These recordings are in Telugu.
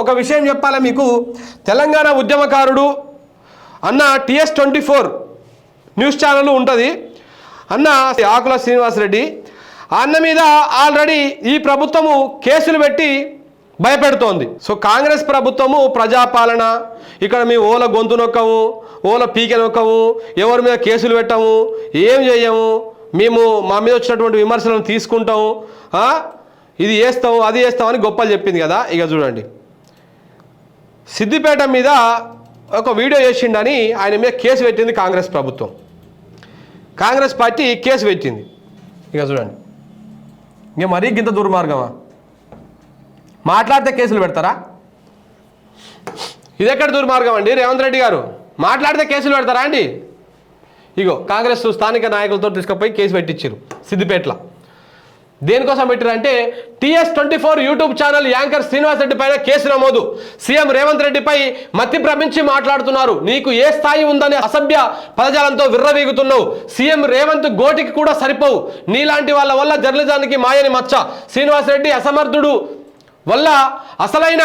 ఒక విషయం చెప్పాలా మీకు? తెలంగాణ ఉద్యమకారుడు అన్న TS twenty four news channel ఉంటుంది. అన్న ఆకుల శ్రీనివాసరెడ్డి అన్న మీద ఆల్రెడీ ఈ ప్రభుత్వము కేసులు పెట్టి భయపెడుతోంది. సో కాంగ్రెస్ ప్రభుత్వము ప్రజాపాలన ఇక్కడ మేము ఓల గొంతు నొక్కము ఓల పీక నొక్కము ఎవరి మీద కేసులు పెట్టము ఏం చేయము మేము మా మీద వచ్చినటువంటి విమర్శలను తీసుకుంటాము ఇది వేస్తాము అది చేస్తామని గొప్పలు చెప్పింది కదా. ఇక చూడండి. సిద్దిపేట మీద ఒక వీడియో చేసిండని ఆయన మీద కేసు పెట్టింది కాంగ్రెస్ ప్రభుత్వం. కాంగ్రెస్ పార్టీ కేసు పెట్టింది. ఇక చూడండి. ఇక మరీ గింత దుర్మార్గమా? మాట్లాడితే కేసులు పెడతారా? ఇది ఎక్కడ దుర్మార్గం అండి? రేవంత్ రెడ్డి గారు మాట్లాడితే కేసులు పెడతారా అండి? ఇగో కాంగ్రెస్ స్థానిక నాయకులతో తీసుకుపోయి కేసు పెట్టించారు సిద్దిపేటలో. దేనికోసం పెట్టారంటే TS twenty four YouTube channel anchor Srinivas Reddy పైన కేసు నమోదు. సీఎం రేవంత్ రెడ్డిపై మతి భ్రమించి మాట్లాడుతున్నారు. నీకు ఏ స్థాయి ఉందనే అసభ్య పదజాలంతో విర్రవీగుతున్నావు. సీఎం రేవంత్ గోటికి కూడా సరిపోవు. నీలాంటి వాళ్ళ వల్ల జర్నలిజానికి మాయని మచ్చ. శ్రీనివాస్ రెడ్డి అసమర్థుడు వల్ల అసలైన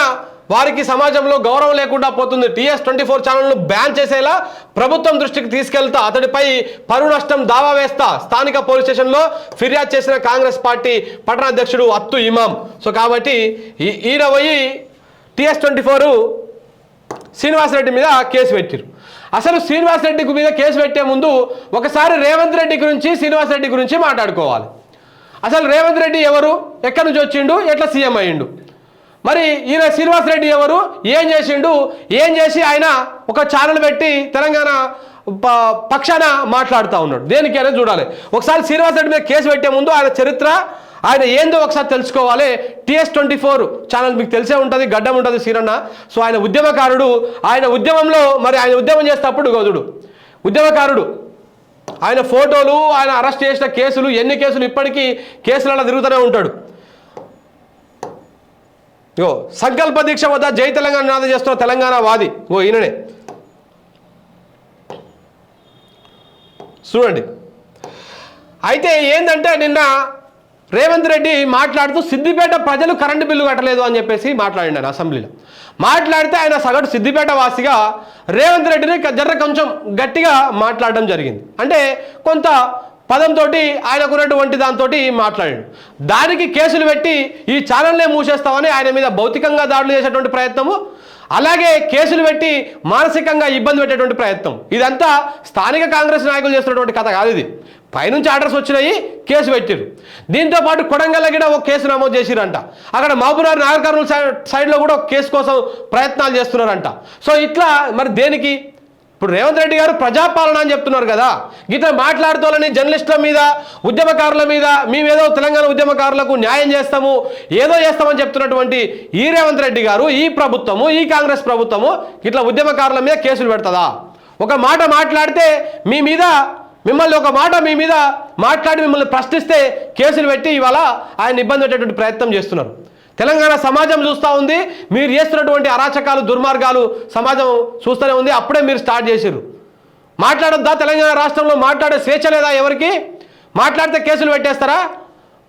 వారికి సమాజంలో గౌరవం లేకుండా పోతుంది. టీఎస్ ట్వంటీ ఫోర్ ఛానల్ను బ్యాన్ చేసేలా ప్రభుత్వం దృష్టికి తీసుకెళ్తా అతడిపై పరు నష్టం దావా వేస్తా. స్థానిక పోలీస్ స్టేషన్లో ఫిర్యాదు చేసిన కాంగ్రెస్ పార్టీ పట్టణాధ్యక్షుడు అత్తు ఇమాం. సో కాబట్టి ఈ- ఈయన పోయి టీఎస్ ట్వంటీ ఫోరు శ్రీనివాసరెడ్డి మీద కేసు పెట్టారు అసలు శ్రీనివాసరెడ్డి మీద కేసు పెట్టే ముందు ఒకసారి రేవంత్ రెడ్డి గురించి శ్రీనివాసరెడ్డి గురించి మాట్లాడుకోవాలి. అసలు రేవంత్ రెడ్డి ఎవరు? ఎక్కడి నుంచి వచ్చిండు? ఎట్లా సీఎం అయ్యిండు? మరి ఈయన శ్రీనివాస్ రెడ్డి ఎవరు? ఏం చేసిండు? ఏం చేసి ఆయన ఒక ఛానల్ పెట్టి తెలంగాణ ప- పక్షాన మాట్లాడుతూ ఉన్నాడు. దేనికి అనేది చూడాలి. ఒకసారి శ్రీనివాస్ రెడ్డి మీద కేసు పెట్టే ముందు ఆయన చరిత్ర ఆయన ఏందో ఒకసారి తెలుసుకోవాలి. టిఎస్ ట్వంటీ ఫోర్ ఛానల్ మీకు తెలిసే ఉంటుంది గడ్డం ఉంటుంది సీరన్న సో ఆయన ఉద్యమకారుడు ఆయన ఉద్యమంలో మరి ఆయన ఉద్యమం చేసేటప్పుడు గౌదుడు ఉద్యమకారుడు ఆయన ఫోటోలు ఆయన అరెస్ట్ చేసిన కేసులు ఎన్ని కేసులు ఇప్పటికీ కేసులలో తిరుగుతూనే ఉంటాడు. ఇగో సంకల్ప దీక్ష వద్ద జై తెలంగాణ నినాదం చేస్తున్న తెలంగాణ వాది. ఓ ఈయననే. చూడండి. అయితే ఏంటంటే నిన్న రేవంత్ రెడ్డి మాట్లాడుతూ సిద్దిపేట ప్రజలు కరెంటు బిల్లు కట్టలేదు అని చెప్పేసి మాట్లాడిండు ఆయన అసెంబ్లీలో. మాట్లాడితే ఆయన సగటు సిద్దిపేట వాసిగా రేవంత్ రెడ్డిని జర్ర కొంచెం గట్టిగా మాట్లాడడం జరిగింది. అంటే కొంత పదంతో ఆయనకున్నటువంటి దాంతో మాట్లాడాడు. దానికి కేసులు పెట్టి ఈ ఛానల్నే మూసేస్తామని ఆయన మీద భౌతికంగా దాడులు చేసేటువంటి ప్రయత్నము అలాగే కేసులు పెట్టి మానసికంగా ఇబ్బంది పెట్టేటువంటి ప్రయత్నం. ఇదంతా స్థానిక కాంగ్రెస్ నాయకులు చేస్తున్నటువంటి కథ కాదు ఇది. పైనుంచి ఆర్డర్స్ వచ్చినాయి కేసు పెట్టారు దీంతో పాటు కొడంగల్ కూడా ఒక కేసు నమోదు చేసిరంట అక్కడ మహబూబ్నగర్ నాగర్ కర్నూలు సైడ్ సైడ్లో కూడా ఒక కేసు కోసం ప్రయత్నాలు చేస్తున్నారంట. సో ఇట్లా మరి దేనికి? ఇప్పుడు రేవంత్ రెడ్డి గారు ప్రజాపాలన అని చెప్తున్నారు కదా. ఇట్లా మాట్లాడుతోలని జర్నలిస్టుల మీద ఉద్యమకారుల మీద మేమేదో తెలంగాణ ఉద్యమకారులకు న్యాయం చేస్తాము ఏదో చేస్తామని చెప్తున్నటువంటి ఈ రేవంత్ రెడ్డి గారు ఈ ప్రభుత్వము ఈ కాంగ్రెస్ ప్రభుత్వము ఇట్లా ఉద్యమకారుల మీద కేసులు పెడతదా? ఒక మాట మాట్లాడితే మీ మీద మిమ్మల్ని ఒక మాట మీ మీద మాట్లాడి మిమ్మల్ని ప్రశ్నిస్తే కేసులు పెట్టి ఇవాళ ఆయన ఇబ్బంది పెట్టేటువంటి ప్రయత్నం చేస్తున్నారు. తెలంగాణ సమాజం చూస్తూ ఉంది మీరు చేస్తున్నటువంటి అరాచకాలు దుర్మార్గాలు సమాజం చూస్తూనే ఉంది అప్పుడే మీరు స్టార్ట్ చేసారు మాట్లాడొద్దా తెలంగాణ రాష్ట్రంలో? మాట్లాడే స్వేచ్ఛ లేదా ఎవరికి? మాట్లాడితే కేసులు పెట్టేస్తారా?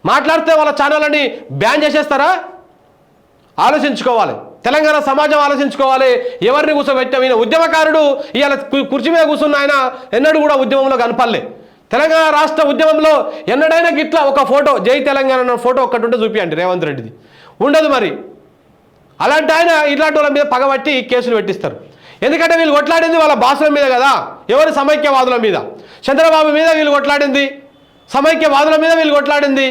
మాట్లాడితే వాళ్ళ ఛానళ్ళని బ్యాన్ చేసేస్తారా? ఆలోచించుకోవాలి. తెలంగాణ సమాజం ఆలోచించుకోవాలి. ఎవరిని కూర్చోబెట్టాం? ఉద్యమకారుడు ఇవాళ కుర్చీ మీద కూర్చున్న ఆయన ఎన్నడూ కూడా ఉద్యమంలో కనపడలే. తెలంగాణ రాష్ట్ర ఉద్యమంలో ఎన్నడైనా గిట్లా ఒక ఫోటో జై తెలంగాణ ఫోటో ఒక్కటి ఉంటే చూపియండి రేవంత్ రెడ్డిది. ఉండదు మరి. అలాంటి ఆయన ఇట్లాంటి వాళ్ళ మీద పగబట్టి కేసులు పెట్టిస్తారు. ఎందుకంటే వీళ్ళు కొట్లాడింది వాళ్ళ భాషల మీద కదా. ఎవరి సమైక్యవాదుల మీద? చంద్రబాబు మీద వీళ్ళు కొట్లాడింది. సమైక్యవాదుల మీద వీళ్ళు కొట్లాడింది.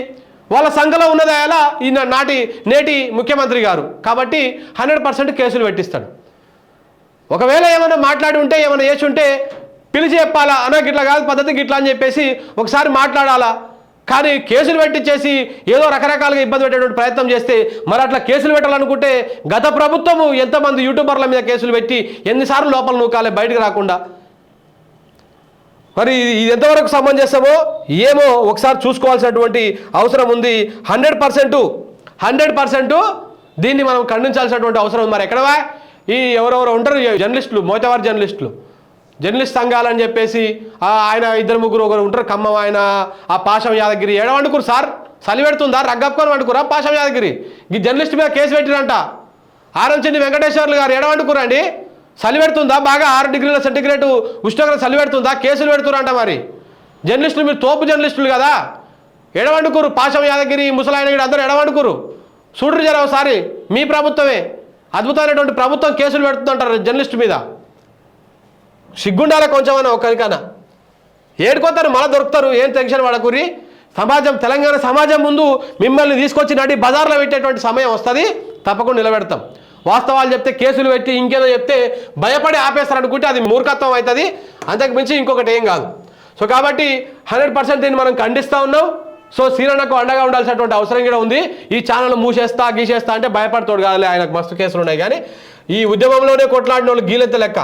వాళ్ళ సంఘలో ఉన్నదా ఎలా? ఈయన నాటి నేటి ముఖ్యమంత్రి గారు. కాబట్టి హండ్రెడ్ పర్సెంట్ కేసులు పెట్టిస్తాడు. ఒకవేళ ఏమైనా మాట్లాడి ఉంటే ఏమైనా చేసి ఉంటే పిలిచి చెప్పాలా? అన్న గిట్లా కాదు పద్ధతి గిట్లా అని చెప్పేసి ఒకసారి మాట్లాడాలా? కానీ కేసులు పెట్టించేసి ఏదో రకరకాలుగా ఇబ్బంది పెట్టేటువంటి ప్రయత్నం చేస్తే మరి అట్లా కేసులు పెట్టాలనుకుంటే గత ప్రభుత్వము ఎంతమంది యూట్యూబర్ల మీద కేసులు పెట్టి ఎన్నిసార్లు లోపల నూకాలే బయటకు రాకుండా? మరి ఇది ఎంతవరకు సమంజసమో ఏమో ఒకసారి చూసుకోవాల్సినటువంటి అవసరం ఉంది. హండ్రెడ్ పర్సెంట్ హండ్రెడ్ పర్సెంట్ దీన్ని మనం ఖండించాల్సినటువంటి అవసరం ఉంది. మరి ఎక్కడవా? ఈ ఎవరెవరు ఉంటారు జర్నలిస్టులు మోతవారి జర్నలిస్టులు. జర్నలిస్ట్ సంఘాలని చెప్పేసి ఆ ఆయన ఇద్దరు ముగ్గురు ఒకరు ఉంటారు. ఖమ్మం ఆయన ఆ పాషం యాదగిరి ఏడ వండుకురు సార్. చలి పెడుతుందా? రగ్గప్పుకొని వండుకురా పాషం యాదగిరి. ఈ జర్నలిస్ట్ మీద కేసు పెట్టిరంట. ఆరంచెండి వెంకటేశ్వర్లు గారు ఎడవండుకురండి చలి పెడుతుందా? బాగా ఆరు డిగ్రీల సెంటిగ్రేడ్ ఉష్ణోగ్రత చలి పెడుతుందా? కేసులు పెడుతురంట మరి. జర్నలిస్టులు మీరు తోపు జర్నలిస్టులు కదా. ఎడవండుకురు పాషం యాదగిరి ముసలాయనగిరి అందరూ ఎడవండుకురు చూడరు జర ఒకసారి మీ ప్రభుత్వమే. అద్భుతమైనటువంటి ప్రభుత్వం కేసులు పెడుతుందంటారు జర్నలిస్టు మీద. సిగ్గుండాల కొంచెమన్నా ఒకరికన్నా ఏడుకోతారు మన దొరుకుతారు ఏం టెన్షన్ పడకూరి సమాజం తెలంగాణ సమాజం ముందు మిమ్మల్ని తీసుకొచ్చి నడి బజార్లో పెట్టేటువంటి సమయం వస్తుంది తప్పకుండా నిలబెడతాం. వాస్తవాలు చెప్తే కేసులు పెట్టి ఇంకేదో చెప్తే భయపడి ఆపేస్తారు అనుకుంటే అది మూర్ఖత్వం అవుతుంది. అంతకు మించి ఇంకొకటి ఏం కాదు. సో కాబట్టి హండ్రెడ్ పర్సెంట్ దీన్ని మనం ఖండిస్తూ ఉన్నాం. సో సీరన్నకు అండగా ఉండాల్సినటువంటి అవసరం కూడా ఉంది. ఈ ఛానల్ మూసేస్తా గీసేస్తా అంటే భయపడతాడు కాదు ఆయనకు మస్తు కేసులు ఉన్నాయి కానీ ఈ ఉద్యమంలోనే కొట్లాడిన వాళ్ళు గీలెత్త లెక్క.